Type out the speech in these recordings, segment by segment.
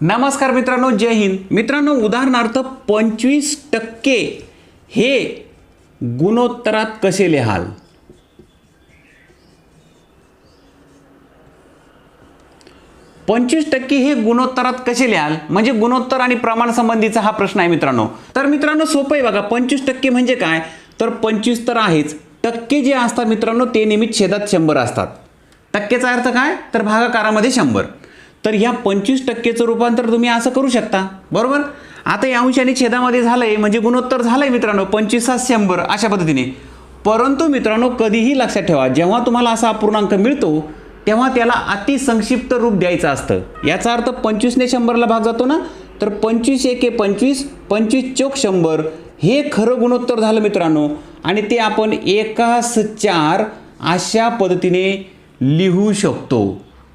नमस्कार मित्रांनो जय हिंद. मित्रांनो उदाहरणार्थ पंचवीस टक्के हे गुणोत्तरात कसे लिहाल? पंचवीस टक्के हे गुणोत्तरात कसे लिहाल? म्हणजे गुणोत्तर आणि प्रमाण संबंधीचा हा प्रश्न आहे मित्रांनो. तर मित्रांनो सोपं आहे बघा पंचवीस टक्के म्हणजे काय? तर पंचवीस तर आहेच. टक्के जे असतात मित्रांनो ते नेहमी छेदात शंभर असतात. टक्केचा अर्थ काय? तर भागाकारामध्ये शंभर. तर ह्या पंचवीस टक्केचं रूपांतर तुम्ही असं करू शकता. बरोबर? आता या अंशाने छेदामध्ये झालं आहे म्हणजे गुणोत्तर झालं आहे मित्रांनो पंचवीसात शंभर अशा पद्धतीने. परंतु मित्रांनो कधीही लक्षात ठेवा जेव्हा तुम्हाला असा अपूर्णांक मिळतो तेव्हा त्याला अतिसंक्षिप्त रूप द्यायचं असतं. याचा अर्थ पंचवीसने शंभरला भाग जातो ना तर पंचवीस एके पंचवीस पंचवीस चोक शंभर हे खरं गुणोत्तर झालं मित्रांनो. आणि ते आपण एकास चार अशा पद्धतीने लिहू शकतो.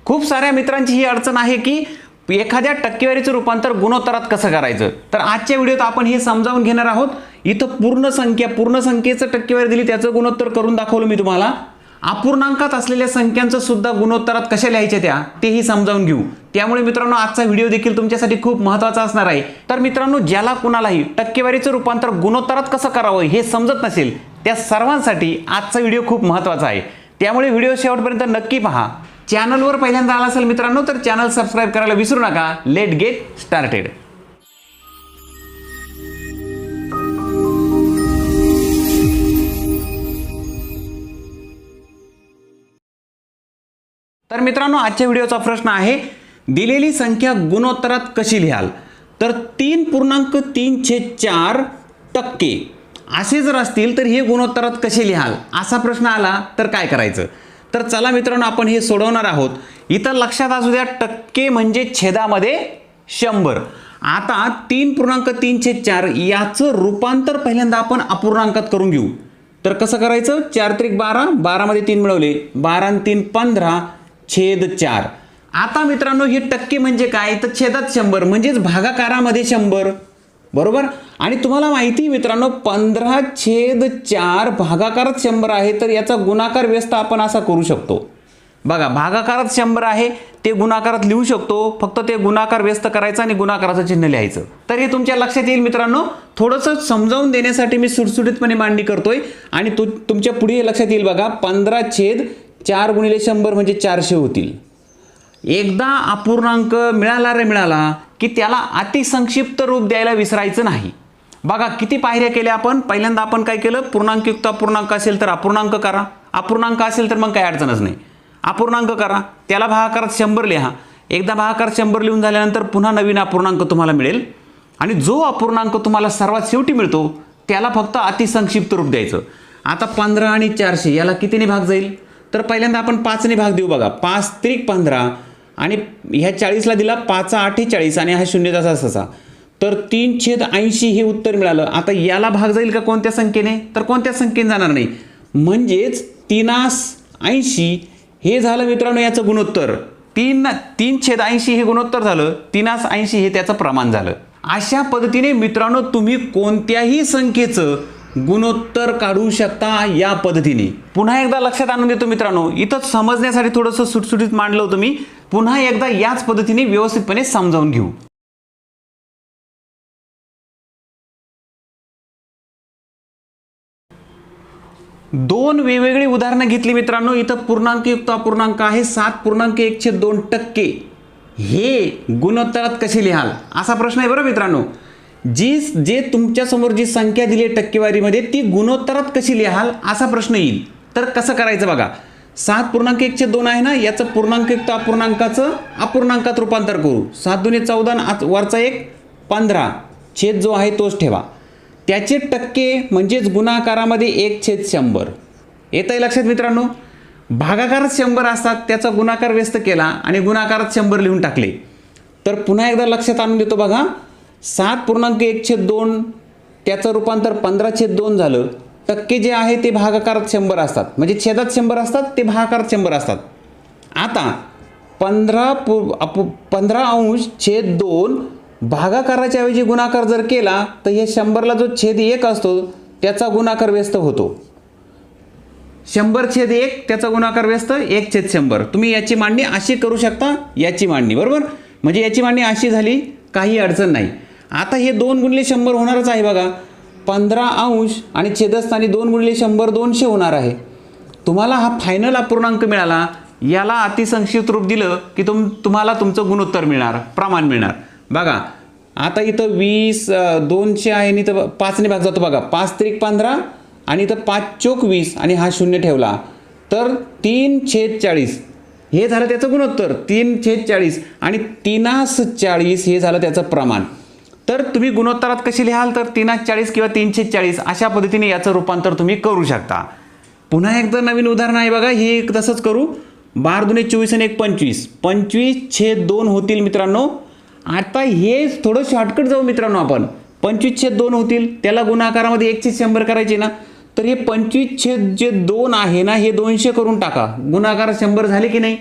खूप साऱ्या मित्रांची ही अडचण आहे की एखाद्या टक्केवारीचं रूपांतर गुणोत्तरात कसं करायचं? तर आजच्या व्हिडिओत आपण हे समजावून घेणार आहोत. इथं पूर्ण संख्या पूर्ण संख्येचं टक्केवारी दिली त्याचं गुणोत्तर करून दाखवलं मी तुम्हाला. अपूर्णांकात असलेल्या संख्यांचं सुद्धा गुणोत्तरात कशा लिहायच्या त्या तेही समजावून घेऊ. त्यामुळे मित्रांनो आजचा व्हिडिओ देखील तुमच्यासाठी खूप महत्त्वाचा असणार आहे. तर मित्रांनो ज्याला कुणालाही टक्केवारीचं रूपांतर गुणोत्तरात कसं करावं हे समजत नसेल त्या सर्वांसाठी आजचा व्हिडिओ खूप महत्त्वाचा आहे. त्यामुळे व्हिडिओ शेवटपर्यंत नक्की पहा. चॅनलवर पहिल्यांदा आला असेल मित्रांनो तर चॅनल सबस्क्राईब करायला विसरू नका. लेट गेट स्टार्टेड तर मित्रांनो आजच्या व्हिडिओचा प्रश्न आहे दिलेली संख्या गुणोत्तरात कशी लिहाल? तर तीन पूर्णांक तीन छे चार टक्के. असे जर असतील तर हे गुणोत्तरात कसे लिहाल? असा प्रश्न आला तर काय करायचं? तर चला मित्रांनो आपण हे सोडवणार आहोत. इथं लक्षात असू द्या टक्के म्हणजे छेदामध्ये शंभर. आता तीन पूर्णांक तीनशे चार याचं रूपांतर पहिल्यांदा आपण अपूर्णांकात करून घेऊ. तर कसं करायचं? चार त्रिक बारा बारामध्ये तीन मिळवले. बारा आणि तीन पंधरा छेद चार. आता मित्रांनो हे टक्के म्हणजे काय? तर छेदात शंभर म्हणजेच भागाकारामध्ये शंभर. बरोबर? आणि तुम्हाला माहिती आहे मित्रांनो पंधरा छेद चार भागाकारात शंभर आहे तर याचा गुणाकार व्यस्त आपण असा करू शकतो. बघा भागाकारात शंभर आहे ते गुणाकारात लिहू शकतो फक्त ते गुणाकार व्यस्त करायचं आणि गुणाकाराचं चिन्ह लिहायचं. तर हे तुमच्या लक्षात येईल मित्रांनो थोडंसं समजावून देण्यासाठी मी सुटसुटीतपणे मांडणी करतोय. आणि तु तुमच्यापुढे हे लक्षात येईल बघा पंधरा छेद चार गुणिले शंभर म्हणजे चारशे होतील. एकदा अपूर्णांक मिळाला रे मिळाला की त्याला अतिसंक्षिप्त रूप द्यायला विसरायचं नाही. बघा किती पायऱ्या केल्या आपण? पहिल्यांदा आपण काय केलं? पूर्णांकयुक्त अपूर्णांक असेल तर अपूर्णांक करा. अपूर्णांक असेल तर मग काय अडचणच नाही. अपूर्णांक करा. त्याला भागाकारात शंभर लिहा. एकदा भागाकारात शंभर लिहून झाल्यानंतर पुन्हा नवीन अपूर्णांक तुम्हाला मिळेल. आणि जो अपूर्णांक तुम्हाला सर्वात शेवटी मिळतो त्याला फक्त अतिसंक्षिप्त रूप द्यायचं. आता पंधरा आणि चारशे याला कितीने भाग जाईल? तर पहिल्यांदा आपण पाचने भाग देऊ बघा. पाच त्रिक पंधरा आणि ह्या चाळीसला दिला पाचा अठ्ठेचाळीस आणि हा शून्य तसा असा तर तीन छेद ऐंशी हे उत्तर मिळालं. आता याला भाग जाईल का कोणत्या संख्येने? तर कोणत्या संख्येने जाणार नाही? म्हणजेच तीनास ऐंशी हे झालं मित्रांनो याचं गुणोत्तर. तीन तीन छेद ऐंशी हे गुणोत्तर झालं. तीनास ऐंशी हे त्याचं प्रमाण झालं. अशा पद्धतीने मित्रांनो तुम्ही कोणत्याही संख्येचं गुणोत्तर काढू शकता या पद्धतीने. पुन्हा एकदा लक्षात आणून देतो मित्रांनो. इथं समजण्यासाठी थोडंसं सुटसुटीत मांडलं होतं मी. पुन्हा एकदा याच पद्धतीने व्यवस्थितपणे समजावून घेऊ. दोन वेगवेगळी उदाहरणं घेतली मित्रांनो. इथं पूर्णांकयुक्त अपूर्णांक आहे. सात पूर्णांक एकशे दोन टक्के. हे गुणोत्तरात कसे लिहाल? असा प्रश्न आहे बरं मित्रांनो. जी जे तुमच्यासमोर जी संख्या दिली आहे टक्केवारीमध्ये ती गुणोत्तरात कशी लिहाल? असा प्रश्न येईल. तर कसं करायचं बघा. सात पूर्णांक एकशे दोन आहे ना याचं पूर्णांकयुक्त अपूर्णांकाचं अपूर्णांकात रूपांतर करू. सात दोन्ही चौदा वरचा एक पंधरा. छेद जो आहे तोच ठेवा. त्याचे टक्के म्हणजेच गुणाकारामध्ये एक छेद शंभर. येत आहे लक्षात मित्रांनो? भागाकारात शंभर असतात त्याचा गुणाकार व्यस्त केला आणि गुणाकारात शंभर लिहून टाकले. तर पुन्हा एकदा लक्षात आणून देतो बघा. सात पूर्णांक एक छेद दोन त्याचं रूपांतर पंधरा छेद दोन झालं. टक्के जे आहे ते भागाकारात शंभर असतात. म्हणजे छेदात शंभर असतात ते भागाकारात शंभर असतात. आता पंधरा पु अप पंधरा अंश छेद दोन भागाकाराच्या ऐवजी गुणाकार जर केला तर हे शंभरला जो छेद एक असतो त्याचा गुणाकार व्यस्त होतो. शंभर छेद एक त्याचा गुणाकार व्यस्त एक छेद शंभर. तुम्ही याची मांडणी अशी करू शकता याची मांडणी बरोबर? म्हणजे याची मांडणी अशी झाली काही अडचण नाही. आता हे दोन गुणले शंभर होणारच आहे बघा. पंधरा अंश आणि छेदस्थानी दोन गुणिले शंभर दोनशे होणार आहे. तुम्हाला हा फायनल अपूर्णांक मिळाला याला अतिसंक्षिप्त रूप दिलं की तुम तुम्हाला तुमचं गुणोत्तर मिळणार प्रमाण मिळणार. बघा आता इथं वीस दोनशे आहे आणि इथं पाचने भाग जातो बघा. पाच त्रिक पंधरा आणि इथं पाच चोक वीस आणि हा शून्य ठेवला. तर तीन छेद चाळीस. हे झालं त्याचं गुणोत्तर. तीन छेद चाळीस आणि तीनास चाळीस हे झालं त्याचं प्रमाण. तर तुम्ही गुणोत्तरात कशी लिहाल? तर तीनास चाळीस किंवा तीनशे चाळीस अशा पद्धतीने याचं रूपांतर तुम्ही करू शकता. पुन्हा एकदा नवीन उदाहरण आहे बघा हे एक तसंच करू. बार दुने चोवीस आणि एक पंचवीस. पंचवीस छेद दोन होतील मित्रांनो. आता हे थोडं शॉर्टकट जाऊ मित्रांनो आपण. पंचवीस छेद दोन होतील. त्याला गुणाकारामध्ये एकशे शंभर करायचे ना. तर हे पंचवीस छेद जे दोन आहे ना हे दोनशे करून टाका. गुणाकार शंभर झाले की नाही?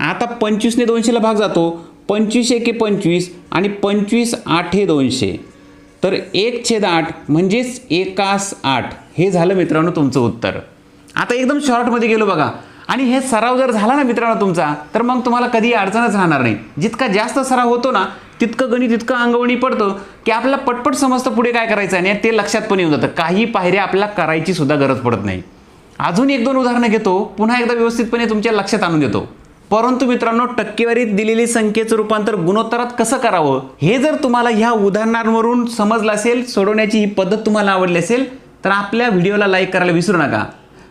आता पंचवीसने दोनशेला भाग जातो. पंचवीस एके पंचवीस आणि पंचवीस आठ हे दोनशे. तर एक छेद आठ म्हणजेच एकास आठ. हे झालं मित्रांनो तुमचं उत्तर. आता एकदम शॉर्टमध्ये गेलो बघा. आणि हे सराव जर झाला ना मित्रांनो तुमचा तर मग तुम्हाला कधी अडचणच राहणार नाही. जितका जास्त सराव होतो ना तितकं गणित तितकं अंगवणी पडतं की आपल्याला पटपट समजतं पुढे काय करायचं आहे आणि ते लक्षात पण येऊन जातं. काही पायऱ्या आपल्याला करायची सुद्धा गरज पडत नाही. अजून एक दोन उदाहरणं घेतो पुन्हा एकदा व्यवस्थितपणे तुमच्या लक्षात आणून देतो. परंतु मित्रांनो टक्केवारीत दिलेली संख्येचं रूपांतर गुणोत्तरात कसं करावं? हे जर तुम्हाला ह्या उदाहरणांवरून समजलं असेल सोडवण्याची ही पद्धत तुम्हाला आवडली असेल तर आपल्या व्हिडिओला लाईक करायला विसरू नका.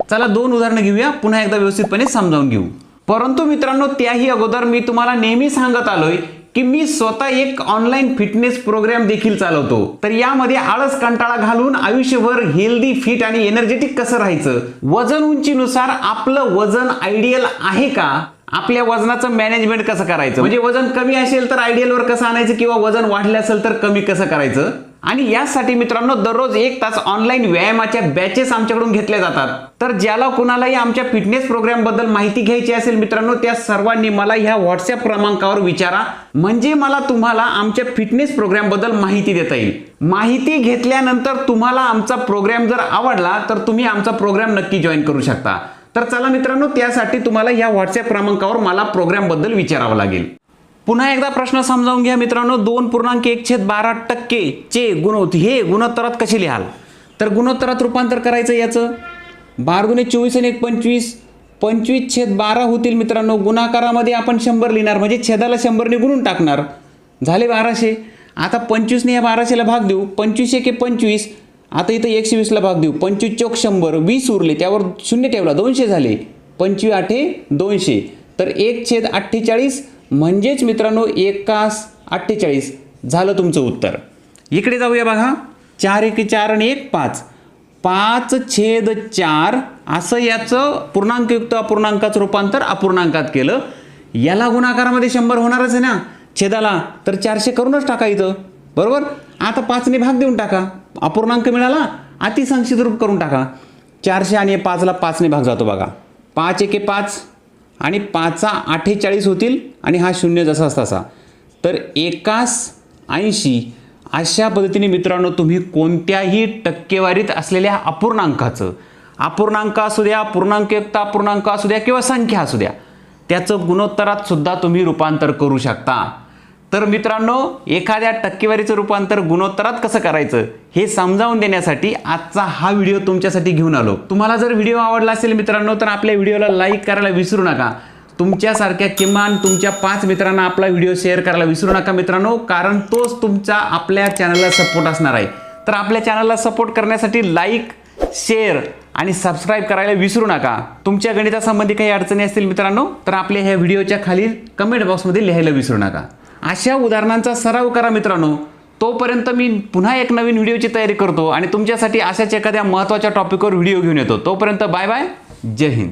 चला दोन उदाहरणं घेऊया पुन्हा एकदा व्यवस्थितपणे समजावून घेऊ. परंतु मित्रांनो त्याही अगोदर मी तुम्हाला नेहमी सांगत आलोय की मी स्वतः एक ऑनलाईन फिटनेस प्रोग्राम देखील चालवतो. तर यामध्ये आळस कंटाळा घालून आयुष्यभर हेल्दी फिट आणि एनर्जेटिक कसं राहायचं? वजन उंचीनुसार आपलं वजन आयडियल आहे का? आपल्या वजनाचं मॅनेजमेंट कसं करायचं? म्हणजे वजन कमी असेल तर आयडियलवर कसं आणायचं किंवा वजन वाढलं असेल तर कमी कसं करायचं? आणि यासाठी मित्रांनो दररोज एक तास ऑनलाईन व्यायामाच्या बॅचेस आमच्याकडून घेतल्या जातात. तर ज्याला कुणालाही आमच्या फिटनेस प्रोग्रामबद्दल माहिती घ्यायची असेल मित्रांनो त्या सर्वांनी मला ह्या व्हॉट्सअप क्रमांकावर विचारा. म्हणजे मला तुम्हाला आमच्या फिटनेस प्रोग्रामबद्दल माहिती देता येईल. माहिती घेतल्यानंतर तुम्हाला आमचा प्रोग्राम जर आवडला तर तुम्ही आमचा प्रोग्राम नक्की जॉईन करू शकता. तर चला मित्रांनो त्यासाठी तुम्हाला ह्या व्हॉट्सअप क्रमांकावर मला प्रोग्रॅमबद्दल विचारावं लागेल. पुन्हा एकदा प्रश्न समजावून घ्या मित्रांनो. दोन पूर्णांक एक छेद बारा टक्के चे गुणोत हे गुणोत्तरात कसे लिहाल? तर गुणोत्तरात रूपांतर करायचं याचं. बार गुणे चोवीस आणि एक पंचवीस. पंचवीस छेद बारा होतील मित्रांनो. गुणाकारामध्ये आपण शंभर लिहिणार म्हणजे छेदाला शंभरने गुणून टाकणार. झाले बाराशे. आता पंचवीसने या बाराशेला भाग देऊ. पंचवीस एके पंचवीस. आता इथं एकशे वीसला भाग देऊ. पंचवीस चौक शंभर वीस उरले त्यावर शून्य ठेवला दोनशे झाले. पंचवीस आठे दोनशे. तर एक छेद अठ्ठेचाळीस म्हणजेच मित्रांनो एकास अठ्ठेचाळीस. झालं तुमचं उत्तर. इकडे जाऊया बघा. चार एक चार आणि एक पाच. पाच छेद चार असं याचं पूर्णांकयुक्त अपूर्णांकाचं रूपांतर अपूर्णांकात केलं. याला गुणाकारामध्ये शंभर होणारच आहे ना. छेदाला. तर चारशे करूनच टाका इथं. बरोबर? आता पाचने भाग देऊन टाका. अपूर्णांक मिळाला अतिसंक्षित रूप करून टाका. चारशे आणि पाचला पाचने भाग जातो बघा. पाच एके पाच आणि पाचा अठ्ठेचाळीस होतील आणि हा शून्य जसा तसा तर एकास ऐंशी अशा पद्धतीने मित्रांनो तुम्ही कोणत्याही टक्केवारीत असलेल्या अपूर्णांकाचं अपूर्णांक असू द्या पूर्णांकयुक्त अपूर्णांक असू द्या किंवा संख्या असू द्या त्याचं गुणोत्तरात सुद्धा तुम्ही रूपांतर करू शकता. तर मित्रांनो एखाद्या टक्केवारीचं रूपांतर गुणोत्तरात कसं करायचं हे समजावून देण्यासाठी आजचा हा व्हिडिओ तुमच्यासाठी घेऊन आलो. तुम्हाला जर व्हिडिओ आवडला असेल मित्रांनो तर आपल्या व्हिडिओला लाईक करायला विसरू नका. तुमच्यासारख्या किमान तुमच्या पाच मित्रांना आपला व्हिडिओ शेअर करायला विसरू नका मित्रांनो कारण तोच तुमचा आपल्या चॅनलला सपोर्ट असणार आहे. तर आपल्या चॅनलला सपोर्ट करण्यासाठी लाईक शेअर आणि सबस्क्राईब करायला विसरू नका. तुमच्या गणितासंबंधी काही अडचणी असतील मित्रांनो तर आपल्या ह्या व्हिडिओच्या खाली कमेंट बॉक्समध्ये लिहायला विसरू नका. अशा उदाहरणांचा सराव करा मित्रांनो. तोपर्यंत मी पुन्हा एक नवीन व्हिडिओची तयारी करतो आणि तुमच्यासाठी अशाच एखाद्या महत्त्वाच्या टॉपिकवर व्हिडिओ घेऊन येतो. तोपर्यंत बाय बाय. जय हिंद.